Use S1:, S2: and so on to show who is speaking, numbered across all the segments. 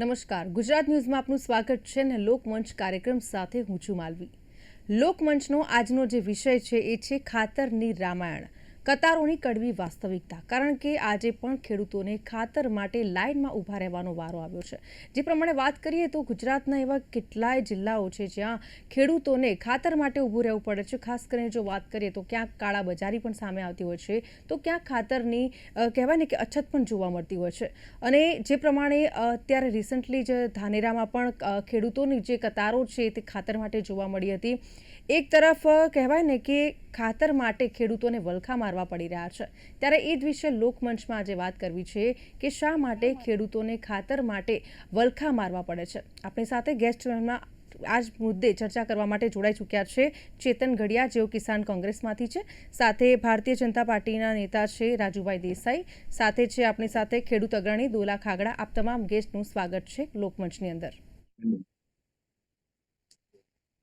S1: નમસ્કાર. ગુજરાત ન્યૂઝમાં આપનું સ્વાગત છે અને લોકમંચ કાર્યક્રમ સાથે હું છું માલવી. લોકમંચનો આજનો જે વિષય છે એ છે ખાતરની રામાયણ. કતારોની કડવી વાસ્તવિકતા. કારણ કે આજે પણ ખેડૂતોને ખાતર માટે લાઇનમાં ઊભા રહેવાનો વારો આવ્યો છે. જે પ્રમાણે વાત કરીએ તો ગુજરાતના એવા કેટલાય જિલ્લાઓ છે જ્યાં ખેડૂતોને ખાતર માટે ઊભું રહેવું પડે છે. ખાસ કરીને જો વાત કરીએ તો ક્યાંક કાળા બજારી પણ સામે આવતી હોય છે, તો ક્યાંક ખાતરની કહેવાય ને કે અછત પણ જોવા મળતી હોય છે. અને જે પ્રમાણે અત્યારે રિસન્ટલી જ ધાનેરામાં પણ ખેડૂતોની જે કતારો છે તે ખાતર માટે જોવા મળી હતી. એક તરફ કહેવાય ને કે ખાતર માટે ખેડૂતોને વલખા મારવા પડી રહ્યા છે. ત્યારે એ જ વિશે લોકમંચમાં આજે વાત કરવી છે કે શા માટે ખેડૂતોને ખાતર માટે વલખા મારવા પડે છે. આપણી સાથે ગેસ્ટ રૂમમાં આ જ મુદ્દે ચર્ચા કરવા માટે જોડાઈ ચૂક્યા છે ચેતન ઘડિયા, જેઓ કિસાન કોંગ્રેસમાંથી છે. સાથે ભારતીય જનતા પાર્ટીના નેતા છે રાજુભાઈ દેસાઈ. સાથે છે આપણી સાથે ખેડૂત અગ્રણી દોલા ખાગડા. આપ તમામ ગેસ્ટનું સ્વાગત છે લોકમંચની અંદર.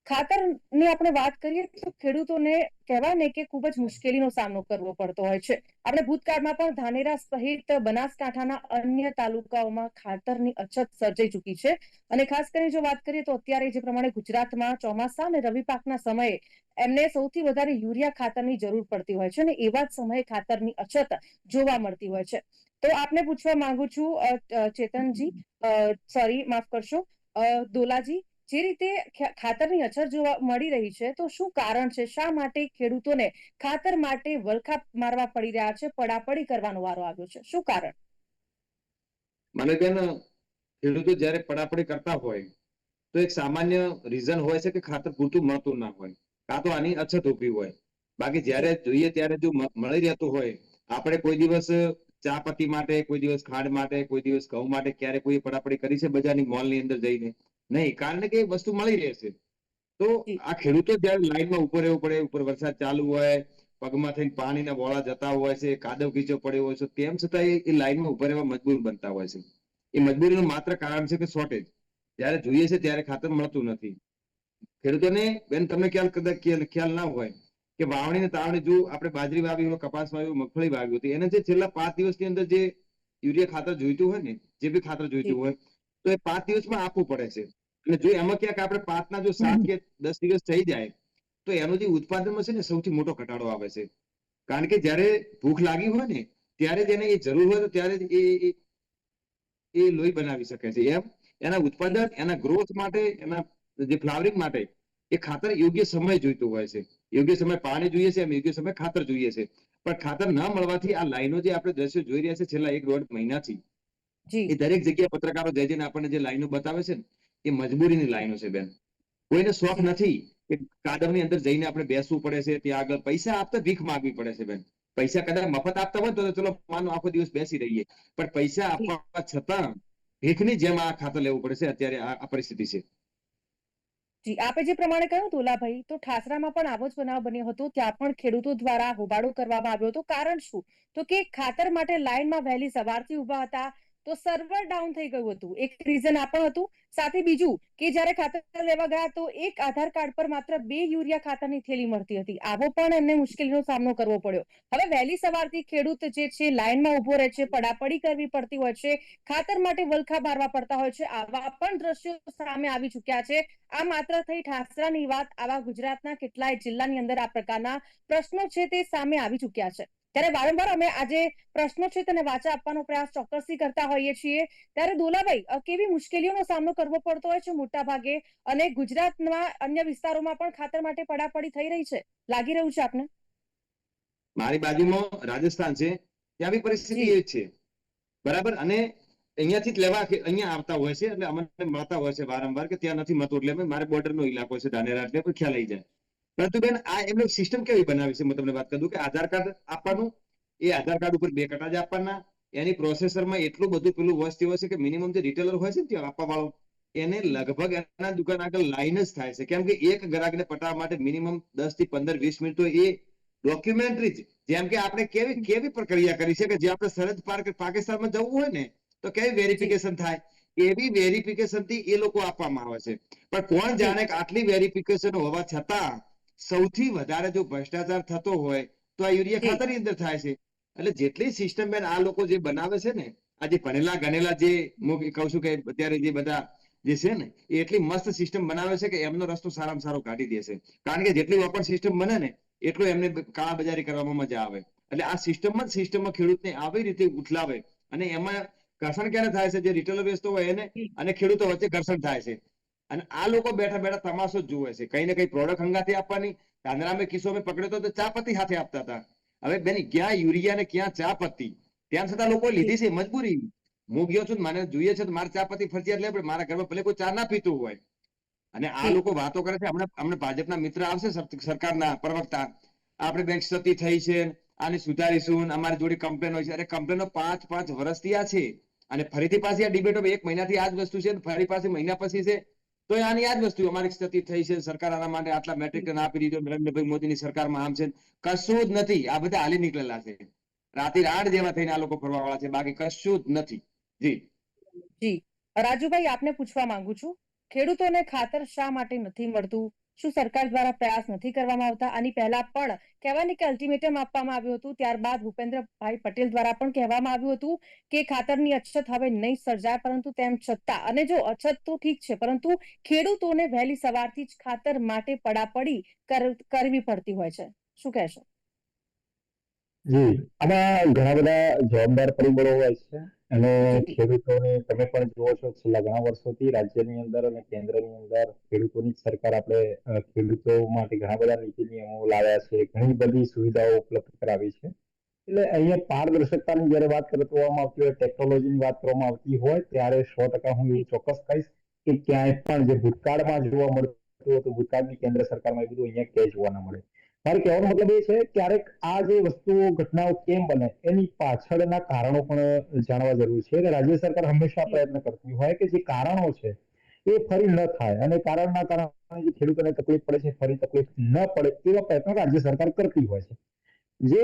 S1: ખાતરની આપણે વાત કરીએ તો ખેડૂતોને કહેવાય ને કે ખૂબ જ મુશ્કેલીનો સામનો કરવો પડતો હોય છે. આપણે ભૂતકાળમાં પણ ધાનેરા સહિત બનાસકાંઠાના અન્ય તાલુકાઓમાં ખાતરની અછત સર્જાઈ ચૂકી છે. અને ખાસ કરીને જો વાત કરીએ તો અત્યારે જે પ્રમાણે ગુજરાતમાં ચોમાસા અને રવિ પાકના સમયે એમને સૌથી વધારે યુરિયા ખાતરની જરૂર પડતી હોય છે અને એવા જ સમયે ખાતરની અછત જોવા મળતી હોય છે. તો આપને પૂછવા માંગુ છું ચેતનજી સોરી, માફ કરશો દોલાજી જે રીતે ખાતરની અછત જોવા મળી રહી છે, તો શું કારણ છે? શા માટે ખેડૂતોને ખાતર માટે વલખા મારવા પડી રહ્યા છે? પડાપડી કરવાનો વારો આવ્યો છે. શું કારણ?
S2: મને બેન ખેડૂતો જ્યારે પડાપડી કરતા હોય, તો એક સામાન્ય રીઝન હોય છે કે ખાતર પૂરતું મળતું ના હોય. કાં તો આની અછત ઊભી હોય. બાકી જ્યારે જોઈએ ત્યારે જો મળી રહેતું હોય, આપણે કોઈ દિવસ ચા પત્તી માટે, કોઈ દિવસ ખાંડ માટે, કોઈ દિવસ ઘઉં માટે ક્યારે કોઈ પડાપડી કરી છે બજારની મોલની અંદર જઈને? નહીં કારણ કે વસ્તુ મળી રહેશે. તો આ ખેડૂતો જયારે લાઈનમાં ઊભો રહેવું પડે ઉપર વરસાદ ચાલુ હોય પગમાં થઈને પાણીના વોળા જતા હોય છે કાદવ કીચો પડ્યો હોય છે તેમ છતાં એ- લાઈનમાં ઊભા રહેવા મજબૂર બનતા હોય છે. એ મજબૂરીનું માત્ર કારણ છે કે શોર્ટેજ જ્યારે જોઈએ છે ત્યારે ખાતર મળતું નથી. ખેડૂતોને બેન તમને ખ્યાલ કદાચ ખ્યાલ ના હોય કે વાવણી ને તાવણી જો આપણે બાજરી વાવી હોય કપાસ વાવી હોય, મગફળી વાવી હતી એને જે છેલ્લા પાંચ દિવસની અંદર જે યુરિયા ખાતર જોઈતું હોય ને જે બી ખાતર જોઈતું હોય તો એ પાંચ દિવસમાં આપવું પડે છે. અને જો એમાં ક્યાંક આપણે પાંચના જો સાત કે દસ દિવસ થઈ જાય તો એનું જે ઉત્પાદનમાં છે ને સૌથી મોટો ઘટાડો આવે છે. કારણ કે જ્યારે ભૂખ લાગી હોય ને ત્યારે જ એને એ જરૂર હોય તો ત્યારે જ એ એ- લોહી બનાવી શકે છે. એમ એના ઉત્પાદન એના ગ્રોથ માટે એના જે ફ્લાવરિંગ માટે એ ખાતર યોગ્ય સમય જોઈતું હોય છે. યોગ્ય સમય પાણી જોઈએ છે એમ યોગ્ય સમય ખાતર જોઈએ છે. પણ ખાતર ન મળવાથી આ લાઈનો જે આપણે દ્રશ્યો જોઈ રહ્યા છે છેલ્લા એક દોઢ મહિનાથી એ દરેક જગ્યાએ પત્રકારો જઈ જઈને આપણને જે લાઈનો બતાવે છે ને એ મજબૂરીની લાઈનો છે બેન. કોઈને શોખ નથી કે કાદવની અંદર જઈને આપણે બેસવું પડે છે, ત્યાં આગળ પૈસા આપતા ભીખ માગવી પડે છે બેન. પૈસા કદાચ મફત આપતા હોય તો ચલો માનો આખો દિવસ બેસી રહીએ. પણ પૈસા આપવા છતાં ભીખની જેમ આ ખાતર લેવું પડે છે, અત્યારે આ પરિસ્થિતિ છે.
S1: જી, આપે જે પ્રમાણે કહ્યું દોલાભાઈ તો ઠાસરામાં પણ આવો જ બનાવ બન્યો હતો, ત્યાં પણ ખેડૂતો દ્વારા હોબાળો કરવામાં આવ્યો હતો. કારણ શું? તો કે ખાતર માટે લાઈનમાં વહેલી સવારથી ઊભા હતા તો સર્વર ડાઉન થઈ ગયું હતું. એક રીઝન આ પણ હતું. સાથે બીજું કે જ્યારે ખાતર લેવા ગયા તો એક આધાર કાર્ડ પર માત્ર બે યુરિયા ખાતરની થેલી મળતી હતી. આવો પણ એમને મુશ્કેલીનો સામનો કરવો પડ્યો. હવે વહેલી સવારથી ખેડૂત જે છે લાઈનમાં ઊભો રહે છે, પડાપડી કરવી પડતી હોય છે, ખાતર માટે વલખા મારવા પડતા હોય છે, આવા પણ દ્રશ્યો સામે આવી ચૂક્યા છે. આ માત્ર થઈ ઠાસરાની વાત. આવા ગુજરાતના કેટલાય જિલ્લાની અંદર આ પ્રકારના પ્રશ્નો છે તે સામે આવી ચૂક્યા છે. ત્યારે વારંવાર અમે આજે પ્રશ્નો છે તેને વાચા આપવાનો પ્રયાસ ચોક્કસથી કરતા હોઈએ છીએ. ત્યારે દોલાભાઈ કેવી મુશ્કેલીઓનો સામનો કરવો પડતો હોય છે મોટા ભાગે અને ગુજરાતના અન્ય વિસ્તારોમાં પણ ખાતર માટે પડાપડી થઈ રહી છે? લાગી રહ્યું છે આપને?
S2: મારી બાજુમાં રાજસ્થાન છે. ત્યાં બી પરિસ્થિતિ એ જ છે. બરાબર? અને અહીંયાથી જ લેવા અહીંયા આવતા હોય છે એટલે અમને મળતા હોય છે વારંવાર કે ત્યાં નથી મળતું. એટલે મારે બોર્ડરનો નો ઇલાકો છે ધાનેરા એટલે ખ્યાલ આવી જાય. પરંતુ બેન આ એમને સિસ્ટમ કેવી બનાવી છે? હું તમને વાત કરું કે આધાર કાર્ડ આપવાનું, એ આધાર કાર્ડ ઉપર બે કટા જ આપવાના, એની પ્રોસેસરમાં એટલું બધું પેલું વસ્તુ હોય છે કે મિનિમમ જે રિટેલર હોય છે ને ત્યાં આપવા વાળો એને લગભગ એના દુકાન આગળ લાઈન જ થાય છે. કેમ કે એક ગ્રાહકને પટાવવા માટે મિનિમમ દસથી પંદર, વીસ મિનિટ તો એ ડોક્યુમેન્ટરી જેમ કે આપણે કેવી કેવી પ્રક્રિયા કરી છે કે જે આપણે સરહદ પાર પાકિસ્તાનમાં જવું હોય ને, તો કેવી વેરિફિકેશન થાય? એવી વેરિફિકેશનથી એ લોકો આપવામાં આવે છે. પણ કોણ જાણે કે આટલી વેરિફિકેશન હોવા છતાં સૌથી વધારે જો ભ્રષ્ટાચાર થતો હોય તો આ યુરિયા
S1: જી.
S2: ખાતરની અંદર થાય છે. એટલે જેટલી સિસ્ટમ બેન આ લોકો જે બનાવે છે ને આજે ભણેલા ગણેલા જે હું કહું છું કે અત્યારે જે બધા જે છે ને એ એટલી મસ્ત સિસ્ટમ બનાવે છે કે એમનો રસ્તો સારામાં સારો કાઢી દેશે કારણ કે જેટલી ઓપન સિસ્ટમ બને ને એટલું એમને કાળા બજારી કરવામાં મજા આવે. એટલે આ સિસ્ટમ જ સિસ્ટમમાં ખેડૂતને આવી રીતે ઉઠલાવે અને એમાં ઘર્ષણ ક્યારે થાય છે? જે રિટેલર વેચતો હોય એને અને ખેડૂતો વચ્ચે ઘર્ષણ થાય છે. અને આ લોકો બેઠા બેઠા તમાશો જુએ છે. કઈ ને કઈ પ્રોડક્ટ હંગાથી આપવાની. ધાંધરામે કિસ્સો અમે પકડ્યો તો ચા પત્તી સાથે આપતા હતા. હવે બેન ક્યાં યુરિયા ને ક્યાં ચા પત્તી? ત્યાં છતાં લોકો લીધી છે મજબૂરી. હું ગયો છું મને જોઈએ છે મારે ચા પત્તી ફરજિયાત લેવી પડે. મારા ઘરમાં ભલે કોઈ ચા ના પીતું હોય. અને આ લોકો વાતો કરે છે. હમણાં હમણાં ભાજપના મિત્ર આવશે સરકારના પ્રવક્તા. આપણે બેંક ક્ષતિ થઈ છે. આને સુધારીશું અમારી જોડે કમ્પ્લેન હોય છે. અરે કમ્પ્લેનો પાંચ પાંચ વર્ષથી આ છે. અને ફરીથી પાછી આ ડિબેટો એક મહિનાથી આ જ વસ્તુ છે ફરી પાછી મહિના પછી છે. તો આની આ જ વસ્તુ અમારી સ્થિતિ થઈ છે. સરકાર આના માટે આટલા મેટ્રિક ટન આપી દીધો. નરેન્દ્રભાઈ મોદીની સરકારમાં આમ છે કશું જ નથી. આ બધા હાલી નીકળેલા છે. રાતે રાડ જેવા થઈને આ લોકો ફરવા વાળા છે. બાકી કશું જ નથી. જી.
S1: જી. રાજુભાઈ, આપને પૂછવા માંગુ છું. ખેડૂતોને ખાતર શા માટે નથી મળતું? શું સરકાર દ્વારા પ્રયાસ નથી કરવામાં આવતા? આની પહેલા પણ કહેવાય કે અલ્ટિમેટમ આપવામાં આવ્યું હતું, ત્યારબાદ ભૂપેન્દ્રભાઈ પટેલ દ્વારા પણ કહેવામાં આવ્યું હતું કે ખાતરની અછત હવે નહીં સર્જાય, પરંતુ તેમ છતાં, અને જો અછત તો ઠીક છે, પરંતુ ખેડૂતોને વહેલી સવારથી જ ખાતર માટે પડાપડી કરવી પડતી હોય છે. શું કહેશો?
S3: જી આમાં ઘણા બધા જવાબદાર પરિબળો હોય છે. અને ખેડૂતોને તમે પણ જુઓ છો છેલ્લા ઘણા વર્ષોથી રાજ્યની અંદર અને કેન્દ્રની અંદર ખેડૂતોની સરકાર આપણે ખેડૂતો માટે ઘણા બધા નીતિ નિયમો લાવ્યા છે ઘણી બધી સુવિધાઓ ઉપલબ્ધ કરાવી છે. એટલે અહીંયા પારદર્શકતાની જ્યારે વાત કરવામાં આવતી હોય ટેકનોલોજીની વાત કરવામાં આવતી હોય ત્યારે સો ટકા હું એ ચોક્કસ કહીશ કે ક્યાંય પણ જે ભૂતકાળમાં જોવા મળતું હતું ભૂતકાળની કેન્દ્ર સરકારમાં એ બધું અહીંયા ક્યાંય જોવા ના મળે. મારે કહેવાનો મતલબ એ છે, ક્યારેક આ જે વસ્તુઓ, ઘટનાઓ કેમ બને, એની પાછળના કારણો પણ જાણવા જરૂરી છે અને રાજ્ય સરકાર હંમેશા પ્રયત્ન કરતી હોય કે જે કારણો છે એ ફરી ન થાય અને કારણના કારણે જે ખેડૂતોને તકલીફ પડે છે, ફરી તકલીફ ન પડે એવા પ્રયત્નો રાજ્ય સરકાર કરતી હોય છે. જે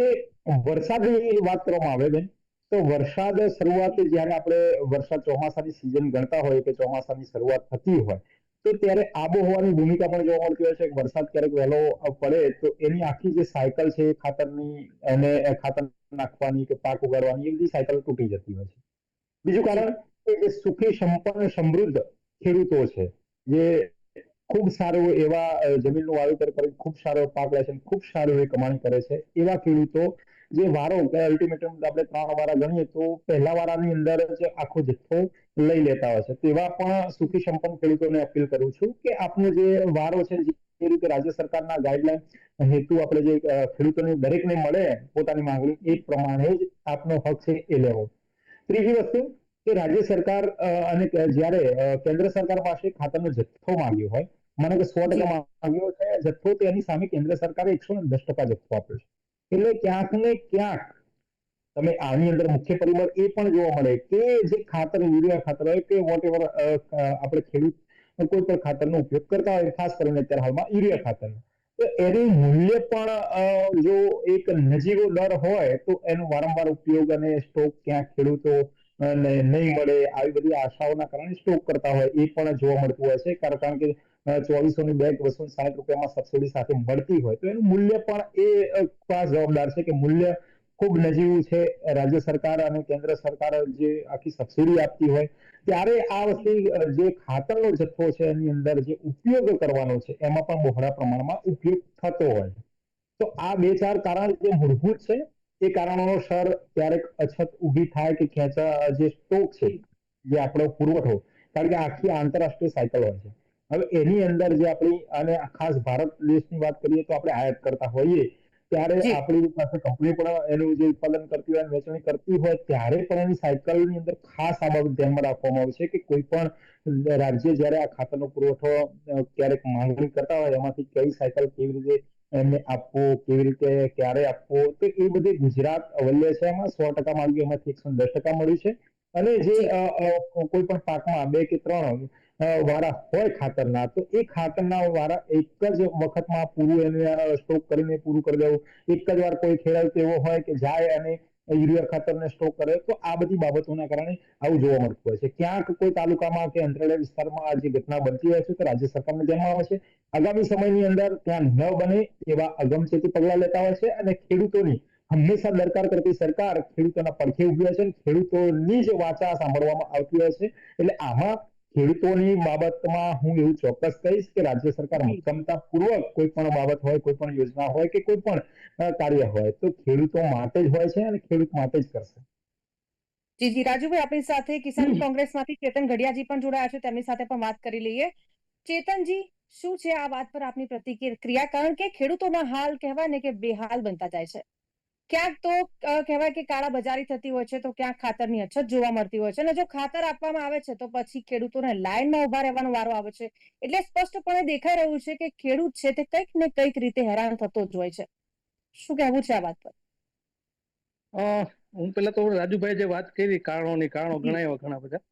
S3: વરસાદની વાત કરવામાં આવે બેન, તો વરસાદ શરૂઆત જ્યારે આપણે વરસાદ ચોમાસાની સિઝન ગણતા હોય કે ચોમાસાની શરૂઆત થતી હોય તો ત્યારે આબોહવાની ભૂમિકા પણ જોવા મળતી હોય છે. વરસાદ ક્યારેક વહેલો પડે તો એની આખી જે સાયકલ છે ખાતરની એને ખાતર નાખવાની કે પાક ઉગાડવાની એ બધી સાયકલ તૂટી જતી હોય છે. બીજું કારણ કે સુખી, સંપન્ન, સમૃદ્ધ ખેડૂતો છે, જે ખૂબ સારો એવા જમીનનું વાવેતર કરી ખૂબ સારો પાક લે છે ખૂબ સારું એ કમાણી કરે છે, એવા ખેડૂતો જે વારો અલ્ટિમેટમ આપણે ત્રણ વારા ગણીએ તો પહેલા વારાની અંદર જ આખો જથ્થો લઈ લેતા હોય છે. તેવા પણ સુખી સંપન્ન ખેડૂતોને અપીલ કરું છું કે આપનો જે વારો છે, જે રીતે રાજ્ય સરકારના ગાઈડલાઈન હેતુ આપણે જે ખેડૂતોને દરેકને મળે પોતાની માંગણી એ પ્રમાણે જ આપનો હક છે એ લેવો. ત્રીજી વસ્તુ કે રાજ્ય સરકાર અને જ્યારે કેન્દ્ર સરકાર પાસે ખાતરનો જથ્થો માંગ્યો હોય, મને કે સો ટકા માંગ્યો છે જથ્થો તેની સામે કેન્દ્ર સરકારે એકસો ને દસ ટકા જથ્થો આપ્યો છે. એટલે ક્યાંક ને ક્યાંક તમે આની અંદર મુખ્ય પરિબળ એ પણ જોવા મળે કે જે ખાતર યુરિયા ખાતર હોય કે વોટ એવર આપણે ખેડૂત કોઈ પણ ખાતરનો ઉપયોગ કરતા હોય, ખાસ કરીને અત્યારે હાલમાં યુરિયા ખાતર. તો એનું મૂલ્ય પણ જો એક નજીવો દર હોય તો એનો વારંવાર ઉપયોગ અને સ્ટોક ક્યાંક ખેડૂતો નહીં મળે, આવી બધી આશાઓના કારણે સ્ટોક કરતા હોય એ પણ જોવા મળતું હોય છે. કારણ કે ચોવીસો ની બેગ બસો સાઠ રૂપિયામાં સબસિડી સાથે મળતી હોય તો એનું મૂલ્ય પણ એ ખાસ જવાબદાર છે કે મૂલ્ય ખૂબ નજીવું છે. રાજ્ય સરકાર અને કેન્દ્ર સરકાર જે આખી સબસિડી આપતી હોય, ત્યારે આ વસ્તુ જે ખાતરનો જથ્થો છે એની અંદર જે ઉપયોગ કરવાનો છે, એમાં પણ બહોળા પ્રમાણમાં ઉપયોગ થતો હોય. તો આ બે ચાર કારણ જે મૂળભૂત છે, એ કારણોનો સર ક્યારેક અછત ઊભી થાય કે ખેંચા જે સ્ટોક છે, જે આપણો પુરવઠો, કારણ કે આખી આંતરરાષ્ટ્રીય સાયકલ હોય છે. હવે એની અંદર જે આપણી અને ખાસ ભારત દેશની વાત કરીએ તો આપણે આયાત કરતા હોઈએ ત્યારે આપણી પાસે કંપની પણ એનું જે ઉત્પાદન કરતી હોય અને વેચણી કરતી હોય ત્યારે પણ એની સાયકલની અંદર ખાસ આ બાબત ધ્યાનમાં રાખવામાં આવે છે કે કોઈ પણ રાજ્ય જ્યારે આ ખાતરનો પુરવઠો ક્યારેક માંગણી કરતા હોય એમાંથી કઈ સાયકલ કેવી રીતે એમને આપવો કેવી રીતે ક્યારે આપવો તો એ બધી ગુજરાત અવલ્ય છે એમાં સો ટકા માંગ્યું એમાંથી એકસો દસ ટકા મળ્યું છે. અને જે કોઈ પણ પાકમાં બે કે ત્રણ વારા હોય ખાતરના, તો એ ખાતરના વારા એક જ વખતમાં પૂરું એને સ્ટોક કરીને પૂરું કરી દેવું. એક જ વાર કોઈ ખેડૂત એવો હોય કે જાય અને યુરિયા ખાતરને સ્ટોક કરે, તો આ બધી બાબતોના કારણે આવું જોવા મળતું હોય છે. ક્યાંક કોઈ તાલુકામાં કે અંતરિયાળ વિસ્તારમાં આ જે ઘટના બનતી હોય છે, તો રાજ્ય સરકારને ધ્યાનમાં આવે છે. આગામી સમયની અંદર ત્યાં ન બને એવા અગમચેતી પગલાં લેતા હોય છે અને ખેડૂતોની હંમેશા દરકાર કરતી સરકાર ખેડૂતોના પડખે ઊભી છે ખેડૂતોની જ વાચા સાંભળવામાં આવતી હોય છે. એટલે આમાં ખેડૂતોની બાબતમાં હું એવું ચોક્કસ કહીશ કે રાજ્ય સરકાર મક્કમતા પૂર્વક કોઈ પણ બાબત હોય કોઈ પણ યોજના હોય કે કોઈ પણ કાર્ય હોય તો ખેડૂતો માટે જ હોય છે અને ખેડૂત માટે જ કરશે.
S1: જી જી રાજુભાઈ આપણી સાથે કિસાન કોંગ્રેસમાંથી ચેતન ઘડિયાજી પણ જોડાયા છે. તેમની સાથે પણ વાત કરી લઈએ. ચેતનજી શું છે આ વાત પર આપની પ્રતિક્રિયા? કારણ કે ખેડૂતોના હાલ કહેવાય ને કે બેહાલ બનતા જાય છે. ક્યાંક તો કહેવાય કે કાળા બજારી થતી હોય છે તો ક્યાંક ખાતરની અછત જોવા મળતી હોય છે. અને જો ખાતર આપવામાં આવે છે તો પછી ખેડૂતોને લાઈનમાં ઊભા રહેવાનો વારો આવે છે. એટલે સ્પષ્ટપણે દેખાઈ રહ્યું છે કે ખેડૂત છે તે કંઈક ને કંઈક રીતે હેરાન થતો જ હોય છે. શું કહેવું છે આ વાત પર?
S4: હું પેલા તો રાજુભાઈ જે વાત કરી કારણોની કારણો ગણાવ્યા ઘણા બધા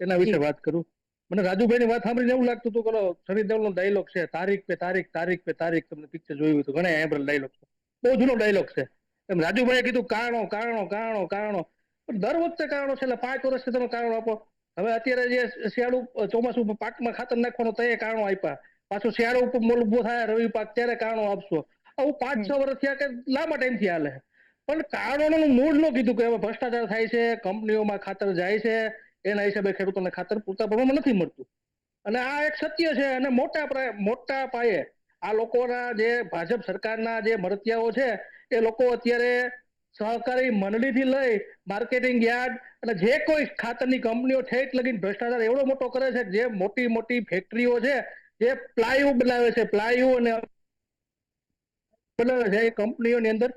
S4: એના વિશે વાત કરું. મને રાજુભાઈની વાત સાંભળીને એવું લાગતું હતું કે સની દેઓલનો ડાયલોગ છે તારીખ પે તારીખ તારીખ પે તારીખ તમને પિક્ચર જોયું હતું ઘણા એમ્બ્રલ ડાયલોગ છે. બહુ જૂનો ડાયલોગ છે. એમ રાજુભાઈએ કીધું કારણો કારણો કારણો કારણો. પણ દર વખતે કારણો છે એટલે પાંચ વર્ષથી તમે કારણો આપો. હવે અત્યારે જે શિયાળુ ચોમાસું પાકમાં ખાતર નાખવાનો તો કારણો આપ્યા. પાછું શિયાળો ઉપર મોલ ઊભો થાય રવિ પાક ત્યારે કારણો આપશો. આવું પાંચ છ વર્ષ થયા કે લાંબા ટાઈમથી હાલે. પણ કારણોનું મૂળ ન કીધું કે હવે ભ્રષ્ટાચાર થાય છે કંપનીઓમાં ખાતર જાય છે એના હિસાબે ખેડૂતોને ખાતર પૂરતા પ્રમાણમાં નથી મળતું. અને આ એક સત્ય છે અને મોટા મોટા પાયે આ લોકોના જે ભાજપ સરકારના જે મળતિયાઓ છે, એ લોકો અત્યારે સહકારી મંડળીથી લઈ માર્કેટિંગ યાર્ડ અને જે કોઈ ખાતરની કંપનીઓ ઠેઠ લગીને ભ્રષ્ટાચાર એવડો મોટો કરે છે, જે મોટી મોટી ફેક્ટરીઓ છે, જે પ્લાયુ બનાવે છે પ્લાયુ અને બનાવે છે, એ કંપનીઓની અંદર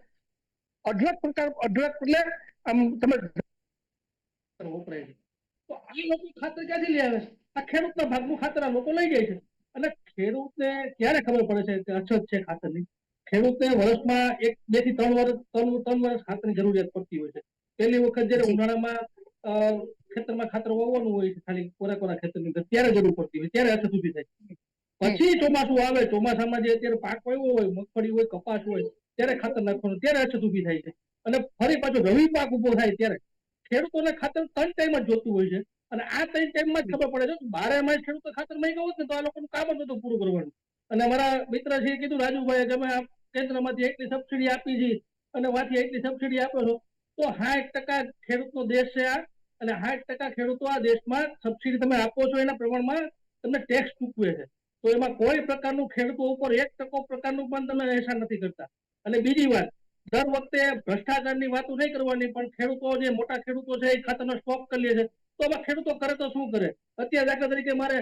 S4: અઢળક પ્રકાર, અઢળક એટલે આમ તમે વપરાય છે. તો આ લોકો ખાતર ક્યાંથી લઈ આવે છે? આ ખેડૂતના ભાગનું ખાતર આ લોકો લઈ જાય છે. અને ખેડૂતને ક્યારે ખબર પડે છે કે અછત છે ખાતરની? ખેડૂતને વર્ષમાં એક બેથી ત્રણ વર્ષ ત્રણ ત્રણ વર્ષ ખાતરની જરૂરિયાત પડતી હોય છે. પહેલી વખત જયારે ઉનાળામાં ખેતરમાં ખાતર વાવવાનું હોય છે ખાલી કોરા કોરા ખેતરની અંદર ત્યારે જરૂર પડતી હોય ત્યારે અછત ઊભી થાય. પછી ચોમાસું આવે ચોમાસામાં જે અત્યારે પાક વાવ્યો હોય મગફળી હોય કપાસ હોય ત્યારે ખાતર નાખવાનું ત્યારે અછત ઊભી થાય છે. અને ફરી પાછો રવિ પાક ઊભો થાય ત્યારે ખેડૂતોને ખાતર ત્રણ ટાઈમ જ જોતું હોય છે. અને આ ત્રણ ટાઈમમાં જ ખબર પડે છે બારે માસ ખેડૂતો ખાતર મળી ગયું ને તો આ લોકોનું કામ જ નતું પૂરું કરવાનું. અને અમારા મિત્ર છે કીધું, રાજુભાઈ તમે આ કેન્દ્રમાંથી એટલી સબસિડી આપી છે અને વાથી એટલી સબસિડી આપો છો, તો સાઠ ટકા ખેડૂતનો દેશ છે આ અને સાઠ ટકા ખેડૂતો આ દેશમાં સબસિડી તમે આપો છો એના પ્રમાણમાં તમને ટેક્સ ચૂકવે છે. તો એમાં કોઈ પ્રકારનું ખેડૂતો ઉપર એક ટકો પ્રકારનું પણ તમે અહેસાન નથી કરતા. અને બીજી વાત, દર વખતે ભ્રષ્ટાચારની વાતો નહીં કરવાની, પણ ખેડૂતો જે મોટા ખેડૂતો છે એ ખાતરનો સ્ટોક કરી લે છે. તો આમાં ખેડૂતો કરે તો શું કરે? અત્યારે દાખલા તરીકે મારે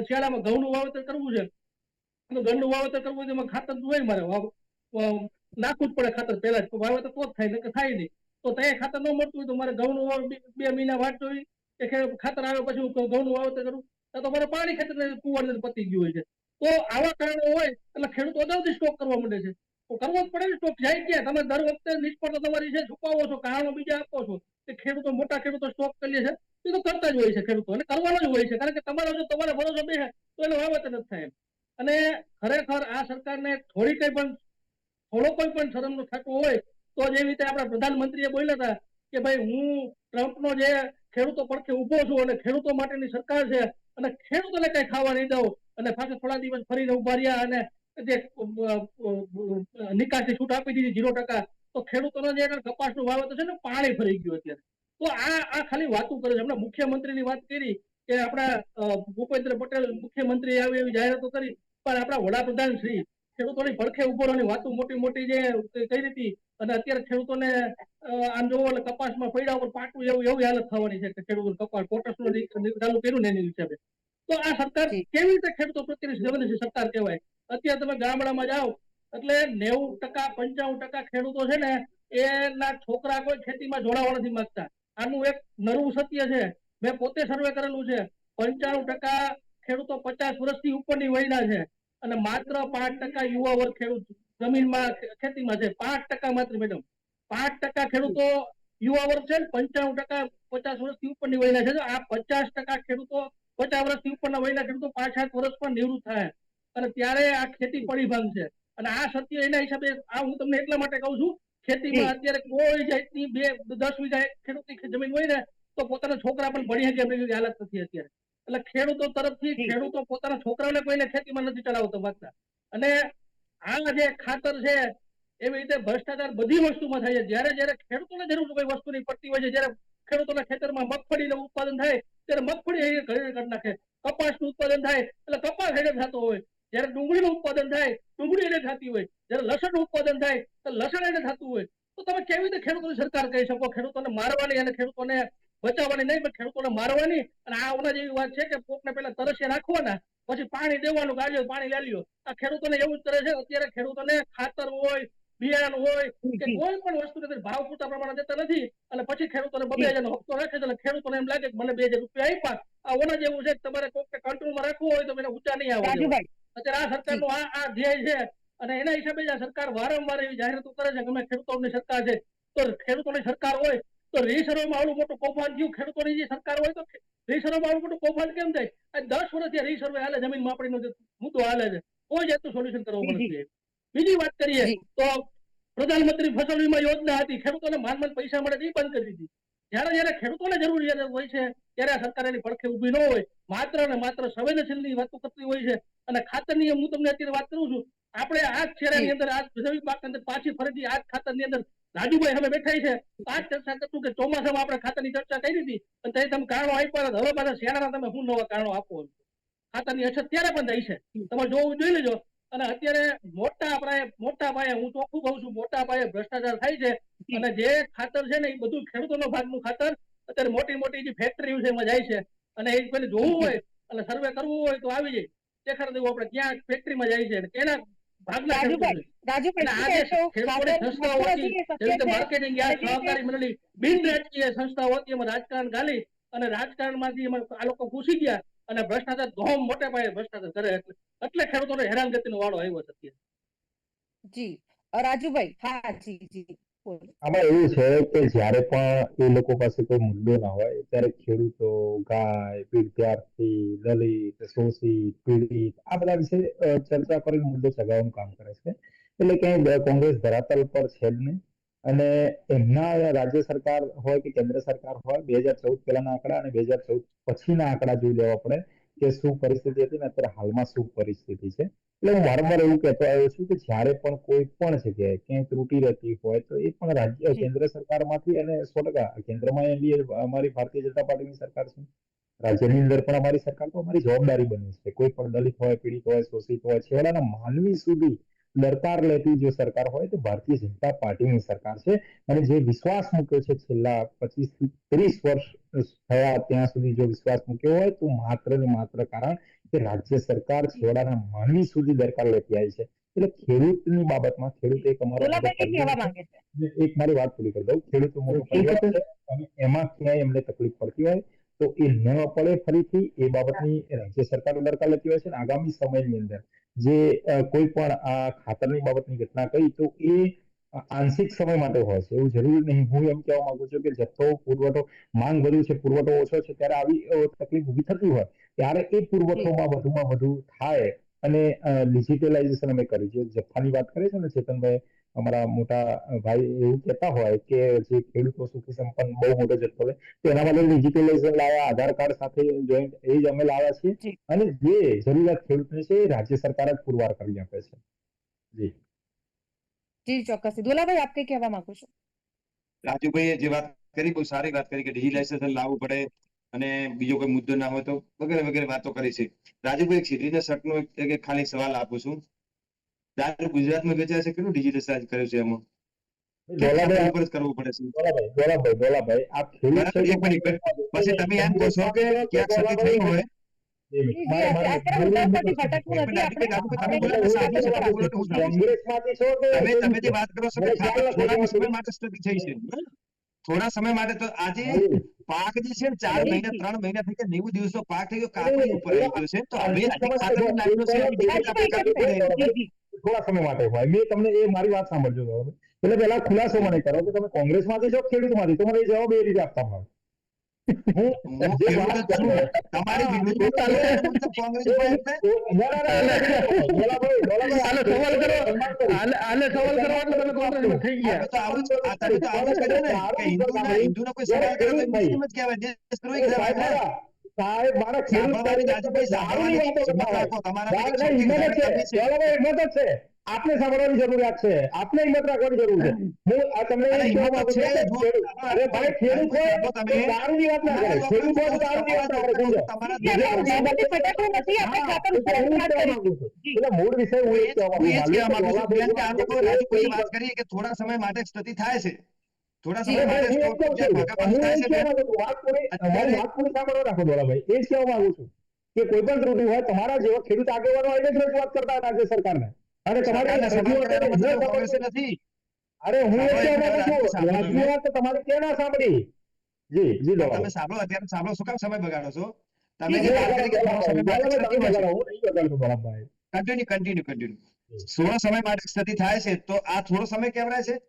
S4: શિયાળામાં ઘઉંનું વાવેતર કરવું છે. તો ઘઉંનું વાવેતર કરવું છે એમાં ખાતર જોઈએ મારે. નાખવું જ પડે ખાતર પહેલા જ. વાવેતર તો જ થાય નહીં થાય નહીં. તો ત્યાં ખાતર ન મળતું હોય તો મારે ઘઉંનું બે- મહિના વાટ જોઈ કે ખાતર આવે પછી હું ઘઉંનું વાવેતર કરું. તો મારે પાણી ખેતર કુવાડ પતી ગયું હોય છે. તો આવા કારણો હોય, એટલે ખેડૂતો અગાઉથી સ્ટોક કરવા માંડે છે. તો કરવો જ પડે સ્ટોક. જાય ક્યાં? તમે દર વખતે નિષ્ફળતા તમારી છે, છુપાવો છો, કારણો બીજા આપો છો. કે ખેડૂતો મોટા ખેડૂતો સ્ટોક કરીએ છે, એ તો કરતા જ હોય છે ખેડૂતો અને કરવાનો જ હોય છે. કારણ કે તમારો જો, તમારે ભરોસો બેસે, તો એનો વાવત નથી થાય અને ખરેખર આ સરકારને થોડી કઈ પણ, થોડો કોઈ પણ શરમનો થતો હોય, તો જે રીતે આપણા પ્રધાનમંત્રીએ બોલ્યા હતા કે ભાઈ, હું ટ્રમ્પનો જે ખેડૂતો પડખે ઊભો છું અને ખેડૂતો માટેની સરકાર છે અને ખેડૂતોને કઈ ખાવા નહીં દઉં, અને પાછા થોડા દિવસ ફરીને ઊભા રહ્યા અને જે નિકાસની છૂટ આપી દીધી જીરો ટકા તો ખેડૂતોનો જે કપાસનું વાવેતર છે ને પાણી ફરી ગયું અત્યારે. તો આ આ ખાલી વાતો કરે છે. હમણાં મુખ્યમંત્રીની વાત કરી કે આપણા ભૂપેન્દ્ર પટેલ મુખ્યમંત્રી આવી એવી જાહેરાતો કરી પણ આપણા વડાપ્રધાન શ્રી ખેડૂતોની પડખે ઊભો રહેવાની વાતો મોટી મોટી જે કરી હતી અને અત્યારે ખેડૂતોને આમ જોવો એટલે કપાસમાં પૈડા ઉપર પાટવું એવું એવી હાલત થવાની છે કે ખેડૂતો કપાસ પોટાશનું ચાલુ કર્યું ને એની હિસાબે. તો આ સરકાર કેવી રીતે ખેડૂતો પ્રત્યેની સંવેદનશીલ સરકાર કહેવાય? અત્યારે તમે ગામડામાં જાઓ એટલે નેવું ટકા પંચાવન ટકા ખેડૂતો છે ને, એના છોકરા કોઈ ખેતીમાં જોડાવા નથી માંગતા. આનું એક નરવું સત્ય છે. મેં પોતે સર્વે કરેલું છે. પંચાણું ટકા ખેડૂતો પચાસ વર્ષથી ઉપરની વયના છે. અને માત્ર પાંચ ટકા યુવા વર્ગ ખેડૂત જમીનમાં ખેતીમાં છે. પાંચ ટકા માત્ર, મેડમ. પાંચ ટકા ખેડૂતો યુવા વર્ગ છે ને, પંચાણું ટકા પચાસ વર્ષથી ઉપરની વયના છે. આ પચાસ ટકા ખેડૂતો પચાસ વર્ષથી ઉપરના વયના ખેડૂતો પાંચ સાત વર્ષ પણ નિવૃત્ત થાય. અને ત્યારે આ ખેતી પડી ભાંગશે અને આ સત્ય એના હિસાબે આ હું તમને એટલા માટે કહું છું ખેતીમાં અત્યારે કોઈ જાતની બે દસ વીઘા ખેડૂતની જમીન હોય ને તો પોતાના છોકરા પણ ભણી શકે એમની હાલત નથી અત્યારે. એટલે ખેડૂતો તરફથી ખેડૂતો પોતાના છોકરાઓને કોઈને ખેતીમાં નથી ચલાવતો માંગતા અને આ જે ખાતર છે એવી રીતે ભ્રષ્ટાચાર બધી વસ્તુમાં થાય છે. જ્યારે જયારે ખેડૂતોને જરૂર કોઈ વસ્તુની પડતી હોય છે જયારે ખેડૂતોના ખેતરમાં મગફળીનું ઉત્પાદન થાય ત્યારે મગફળી ઘરે કરી નાખે. કપાસનું ઉત્પાદન થાય એટલે કપાસ હેડે થતો હોય. જ્યારે ડુંગળીનું ઉત્પાદન થાય ડુંગળી એને થતી હોય. જ્યારે લસણનું ઉત્પાદન થાય તો લસણ એને થતું હોય. તો તમે કેવી રીતે ખેડૂતોની સરકાર કહી શકો? ખેડૂતોને મારવાની અને ખેડૂતોને બચાવવાની નહીં પણ ખેડૂતોને મારવાની? અને આ ઓના જેવી વાત છે કે કોકને પેલા તરસ્યા રાખવાના પછી પાણી દેવાનું ગાજો પાણી લાલ્યો આ ખેડૂતોને એવું જ કરે છે અત્યારે ખેડૂતોને ખાતર હોય બિયારણ હોય કે કોઈ પણ વસ્તુ ભાવ પૂરતા પ્રમાણે દેતા નથી અને પછી ખેડૂતોને બબે હજાર હપ્તો રાખે છે ખેડૂતોને એમ લાગે કે મને બે હજાર રૂપિયા આપ્યા. આ ઓના જેવું છે કે તમારે કોકને કંટ્રોલમાં રાખવું હોય તો એને ઊંચા નહીં આવવા અત્યારે આ સરકારનું આ આ ધ્યેય છે. અને એના હિસાબે જ આ સરકાર વારંવાર એવી જાહેરાતો કરે છે કે અમે ખેડૂતોની સરકાર છે. તો ખેડૂતોની સરકાર હોય તો રીસરોમાં આવડું મોટું કૌભાંડ થયું. ખેડૂતોની જે સરકાર હોય તો રીસરોમાં આવડું મોટું કૌભાંડ કેમ થાય? આ દસ વર્ષથી રીસરો હાલે જમીન માપણીનો જે મુદ્દો હાલે છે. કોઈ જાતનું સોલ્યુશન કરવું નથી. બીજી વાત કરીએ તો પ્રધાનમંત્રી ફસલ વીમા યોજના હતી. ખેડૂતોને માન માન પૈસા મળે એ બંધ કરી દીધી. જ્યારે જ્યારે ખેડૂતોને જરૂરિયાત હોય છે ત્યારે આ સરકાર એની પડખે ઊભી ન હોય. માત્ર ને માત્ર સંવેદનશીલની વાતો કરતી હોય છે. અને ખાતરની હું તમને અત્યારે વાત કરું છું. આપણે આ છેડાની અંદર આ જૈવિક પાક અંદર પાછી ફરીથી આ ખાતરની અંદર રાજુભાઈ હવે બેઠા છે. આ ચર્ચા કરતું કે ચોમાસામાં આપણે ખાતરની ચર્ચા કરી હતી અને તે તમે કારણો આપ્યા હવે પાછા શિયાળાના તમે શું નવા કારણો આપો ખાતરની અછત ત્યારે પણ થઈ છે. તમે જોવું જોઈ લેજો. અને અત્યારે મોટા પાયે મોટા પાયે હું ચોખ્ખું કહું છું મોટા પાયે ભ્રષ્ટાચાર થાય છે. અને જે ખાતર છે ને એ બધું ખેડૂતોનો ભાગનું ખાતર અત્યારે મોટી મોટી જે ફેક્ટરીઓ છે એમાં જાય છે. અને એ પેલે જોવું હોય અને સર્વે કરવું હોય તો આવી જાય. દેખાડ દેવું આપણે ક્યાં ફેક્ટરીમાં જાય છે એના રીતે માર્કેટિંગ સહકારી મંડળી બિન રાજકીય સંસ્થાઓ હતી એમાં રાજકારણ ગાલી અને રાજકારણમાંથી એમાં આ લોકો ઘૂસી ગયા અને ભ્રષ્ટાચાર ધોમ મોટે પાયે ભ્રષ્ટાચાર કરે એટલે એટલે ખેડૂતોને હેરાનગતિનો વાળો આવ્યો છે અત્યારે.
S1: જી રાજુભાઈ હા જી જી.
S3: આમાં એવું છે કે જ્યારે પણ એ લોકો પાસે કોઈ મુદ્દો ના હોય, ત્યારે ખેડૂતો, ગાય વિદ્યાર્થી દલિત, શોષિત, પીડિત, આ બધા વિશે ચર્ચા કરીને મુદ્દો ચગાવવાનું કામ કરે છે. એટલે ક્યાંય કોંગ્રેસ ધરાતલ પર છે જ નહીં. અને એમના રાજ્ય સરકાર હોય કે કેન્દ્ર સરકાર હોય, બે હજાર ચૌદ પહેલાના આંકડા અને બે હજાર ચૌદ પછીના આંકડા જોઈ લેવા પડે. કે શું પરિસ્થિતિ હતી ને અત્યારે હાલમાં શું પરિસ્થિતિ છે? એટલે હું વારંવાર એવું કહેતો આવ્યો છું કે જ્યારે પણ કોઈ પણ જગ્યાએ ક્યાંય ત્રુટિ રહેતી હોય તો એ પણ રાજ્ય. કેન્દ્ર સરકારમાંથી અને સો ટકા કેન્દ્રમાં એનડીએ અમારી ભારતીય જનતા પાર્ટીની સરકાર છે. રાજ્યની અંદર પણ અમારી સરકાર તો અમારી જવાબદારી બની છે. કોઈ પણ દલિત હોય પીડિત હોય શોષિત હોય છેવાડાના માનવી સુધી દરકાર લેતી જે સરકાર હોય તે ભારતીય જનતા પાર્ટીની સરકાર છે. અને જે વિશ્વાસ મૂક્યો છે છેલ્લા પચીસથી ત્રીસ વર્ષ થયા ત્યાં સુધી જો વિશ્વાસ મૂક્યો હોય તો માત્ર ને માત્ર કારણ કે રાજ્ય સરકાર છેવાડાના માનવી સુધી દરકાર લેતી આવી છે. એટલે ખેડૂતની બાબતમાં ખેડૂત એક અમારો. એક મારી વાત પૂરી કરી દઉં. ખેડૂતો મોટો પરિવાર છે અને એમાં ક્યાંય એમને તકલીફ પડતી હોય તો એ ન પડે ફરીથી એ બાબતની રાજ્ય સરકાર દરકાર લેતી હોય છે આગામી સમયની અંદર. જે કોઈ પણ આ ખાતરની બાબતની ઘટના કહી તો એ આંશિક સમય માટે હોય છે. એવું જરૂરી નહીં. હું એમ કહેવા માંગુ છું કે જથ્થો, પુરવઠો માંગ વધુ છે, પુરવઠો ઓછો છે, ત્યારે આવી તકલીફ ઊભી થતી હોય, ત્યારે એ પુરવઠોમાં વધુમાં વધુ થાય અને ડિજિટલાઇઝેશન અમે કરી છે. જથ્થાની વાત કરે છે ને ચેતનભાઈ? અમારા મોટા ભાઈ એવું કહેતા હોય કે જે ખેડૂતો સુખી સંપન્ન બહુ મોટો જથ્થો હોય તો એના માટે ડિજિટલાઇઝેશન લાવ્યા આધાર કાર્ડ સાથે જોઈન્ટ એ જ અમે લાવ્યા છીએ. અને જે જરૂરિયાત ખેડૂતને છે એ રાજ્ય સરકાર જ પુરવાર કરી આપે છે. જી.
S1: જી ચોક્કસ દોલાભાઈ આપ કઈ કહેવા માંગો છો?
S2: રાજુભાઈએ જે વાત કરી બહુ સારી વાત કરી કે ડિજિટલાઇઝેશન લાવવું પડે અને બીજો કોઈ મુદ્દો ના હોય તો વગેરે વગેરે વાતો કરી છે. રાજુભાઈ એક સીધીને શર્ટનો એક એક ખાલી સવાલ આપું છું. દારૂ ગુજરાતમાં વેચાય છે કેટલું ડિજિટલાઇઝ કર્યું છે એમાં
S3: દોલાભાઈ
S2: ઉપર જ કરવું પડે છે
S3: દોલાભાઈ દોલાભાઈ દોલાભાઈ આપ ખેડૂત
S2: બરાબર, એક મિનિટ, પછી તમે એમ કહો છો કે ક્યાંક ક્ષતિ થઈ હોય
S3: બે મિનિટ.
S1: જી,
S3: મારે- મારે-
S1: અત્યારે મુદ્દા પરથી ભટકવું
S2: એક મિનિટ,
S1: નથી આપણે
S2: રાજુભાઈ, રાજુભાઈ, તમે બોલો તો સાચું છે, તમે બોલો તો હું સાચું છું.
S3: કોંગ્રેસમાંથી છો કે
S2: તમે તમે જે વાત કરો છો કે
S3: મને ખ્યાલ
S2: ખાતર
S3: નથી.
S2: થોડા સમય માટે સ્થગિત થઈ છે બરાબર? થોડા સમય માટે તો આજે પાક જે છે ને ચાર મહિના ત્રણ મહિના થઈ ગયા નેવું દિવસનો પાક થઈ ગયો કાકડી ઉપર આવી ગયો છે તો હવે હજી ખાતરની લાઈનો છે
S3: થોડા સમય માટે હોય. મેં તમને એ મારી વાત સાંભળજો તમે એટલે પેલા ખુલાસો મને કરો કે તમે કોંગ્રેસમાંથી છો ખેડૂતમાંથી? તો મને એ જવાબ એ રીતે આપતા હોય.
S2: હિન્દુ
S3: ના,
S2: કોઈ સવાલ કરે દેશદ્રોહી કહેવાય
S3: સાહેબ મારા ખેડૂત
S2: હિંમત
S3: દારૂ જ છે. આપને સાંભળવાની જરૂરિયાત છે. આપને હિંમત રાખવાની જરૂર છે. હું આ તમને
S2: અરે
S3: ભાઈ ખેડૂત હોય
S2: જો
S3: ની વાત ના કરે. ખેડૂત હોય તો દારૂની વાત ના કરે. સમજો. એટલે મૂળ વિષય હું એ કહેવા માંગુ
S2: છું. થોડા સમય માટે સ્થિતિ થાય છે. થોડા સમય માટે
S3: એ જ કહેવા માંગુ છું.
S2: અત્યારે-
S3: સાંભળો રાખો દોલાભાઈ. એ જ કહેવા માંગુ છું કે કોઈ પણ ત્રુટિ હોય તમારા જેવા ખેડૂત આગેવાનો આવીને જ રજૂઆત કરતા હોય રાજ્ય સરકારને. અને તમારી
S2: સરકારને સવાલ
S3: રજૂઆત
S2: કરવાનો
S3: ન
S2: મતલબ કોંગ્રેસે
S3: સાંભળો.
S2: નથી.
S3: અરે હું એ કહેવા છું.
S2: સાંભળો તમે.
S3: તમારે ક્યાં ના સાંભળી? જી જી
S2: તમે સાંભળો અત્યારે સાંભળો શું કામ સમય બગાડો છો? તમે
S3: જી,
S2: વાત કરી કે કન્ટિન્યુ કન્ટિન્યુ કન્ટિન્યુ થોડો સમય માટે સ્થિતિ થાય છે તો આ થોડો સમય કેમ રહે છે?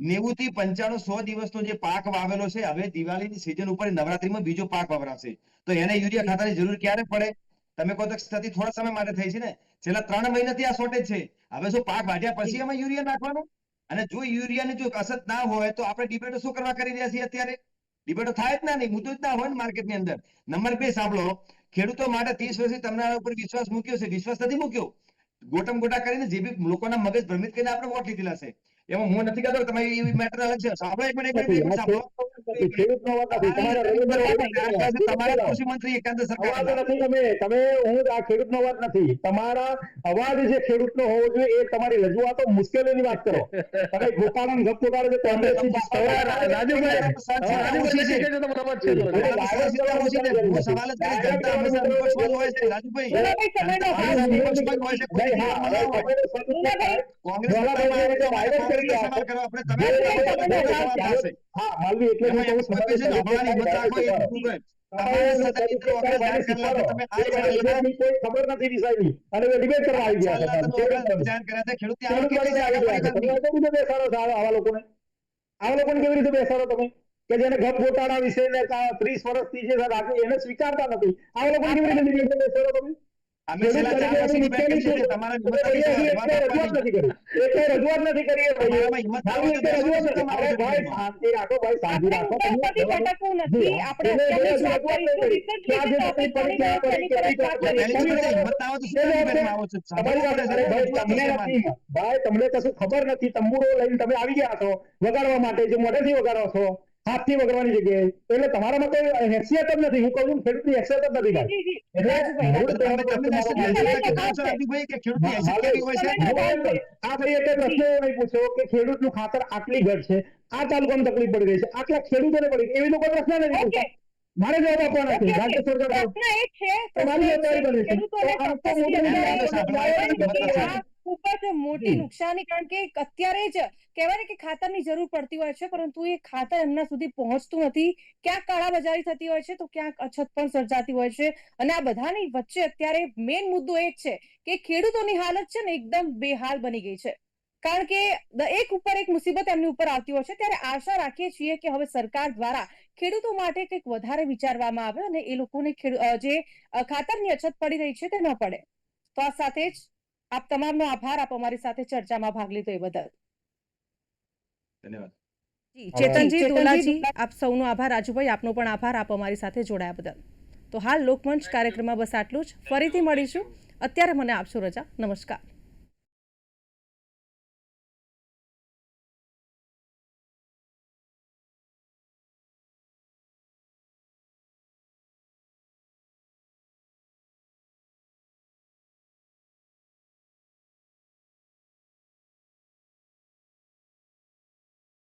S2: નેવું થી પંચાણું સો દિવસનો જે પાક વાવેલો છે, હવે દિવાળીની સિઝન ઉપર નવરાત્રીમાં બીજો પાક વવરાશે. તો એને યુરિયા ખાતાની જરૂર ક્યારે પડે? તમે કહો તો સ્થિતિ થોડા સમય માટે થઈ છે ને? છેલ્લા ત્રણ મહિનાથી આ શોર્ટેજ છે. હવે શું પાક વાઢ્યા પછી એમાં યુરિયા નાખવાનો? અને જો યુરિયાની જો અસર ના હોય, તો આપણે ડિબેટો શું કરવા કરી રહ્યા છીએ અત્યારે? ડિબેટો થાય જ ના નહીં મુદ્દો જ ના હોય ને માર્કેટની અંદર. નંબર બે સાંભળો. ખેડૂતો માટે ત્રીસ વર્ષથી તમને ઉપર વિશ્વાસ મૂક્યો છે. વિશ્વાસ નથી મૂક્યો. ગોટમ ગોટા કરીને જે બી લોકોના મગજ ભ્રમિત કરીને આપણે વોટ લીધેલા છે. એમાં હું નથી કહેતો તમે એ મેટર અલગ છે. સાંભળો એક મિનિટ એક મિનિટ, સાંભળો.
S3: વાત. તમારા
S2: કૃષિ મંત્રી કેન્દ્ર સરકાર
S3: નથી તમે તમે હું આ ખેડૂતનો અવાજ નથી. તમારા અવાજ જે ખેડૂતનો હોવો જોઈએ એ તમારી રજૂઆતો મુશ્કેલીની વાત કરો. તમે ગોપાલન ગપ ગોપાલ જે કોંગ્રેસની
S4: રાજુભાઈ રાજુભાઈ નથી કહે છે.
S3: જવાબ
S2: હું સવાલ જ કરી જનતા હંમેશા વિપક્ષમાં હોય છે? રાજુભાઈ ના. કોંગ્રેસ છે. છે, આ
S3: છે.
S2: છે. છે
S3: છે. કેવી રીતે બેસાડો છો તમે? કે જેને ગપ ગોટાળા વિશે ત્રીસ વર્ષથી જે રાખે એને સ્વીકારતા નથી. આવા લોકો કેવી રીતે બેસાડો તમે?
S2: અમે
S3: ભાઈ તમને કશું ખબર નથી. તંબુરો લઈને તમે આવી ગયા છો. વગાડવા માટે જે મોઢેથી વગાડો છો. હાથથી વગરવાની જગ્યાએ. એટલે તમારામાં કોઈ હેસિયત જ નથી. હું કહું છું ખેડૂતની હેસિયત જ નથી ભાઈ. એટલે ભાઈ આ ભાઈએ કંઈ પ્રશ્ન નહીં પૂછ્યો કે ખેડૂતનું ખાતર આટલી ઘટ છે. આ તાલુકામાં તકલીફ પડી રહી છે. આટલા ખેડૂતોને પડી. એવી લોકો પ્રશ્ન નથી મારે જવાબ આપવાના છે. રાજ્ય સરકાર તમારી જવાબદારી બને છે.
S5: ખૂબ જ મોટી નુકસાની કારણ કે અત્યારે જ કહેવાય ને કે ખાતરની જરૂર પડતી હોય છે પરંતુ એ ખાતર એમના સુધી પહોંચતું નથી. ક્યાંક કાળાબજારી થતી હોય છે તો ક્યાંક અછત પણ સર્જાતી હોય છે. અને આ બધાની વચ્ચે અત્યારે મેઇન મુદ્દો એ જ છે કે ખેડૂતોની હાલત છે ને એકદમ બેહાલ બની ગઈ છે. કારણ કે એક ઉપર એક મુસીબત એમની ઉપર આવતી હોય છે ત્યારે આશા રાખીએ છીએ કે હવે સરકાર દ્વારા ખેડૂતો માટે કંઈક વધારે વિચારવામાં આવે અને એ લોકોને જે ખાતરની અછત પડી રહી છે તે ન પડે. તો આ સાથે જ આપ તમામનો આભાર. આપ અમારી સાથે ચર્ચામાં ભાગ લીધો એ બદલ.
S2: ધન્યવાદ.
S1: જી, ચેતનજી
S5: ચેતનજી
S1: દોલાજી આપ સૌનો આભાર. રાજુભાઈ આપનો પણ આભાર. આપ અમારી સાથે જોડાયા બદલ. તો હાલ લોકમંચ કાર્યક્રમમાં બસ આટલું જ. ફરીથી મળીશું. અત્યારે મને આપશો રજા. નમસ્કાર.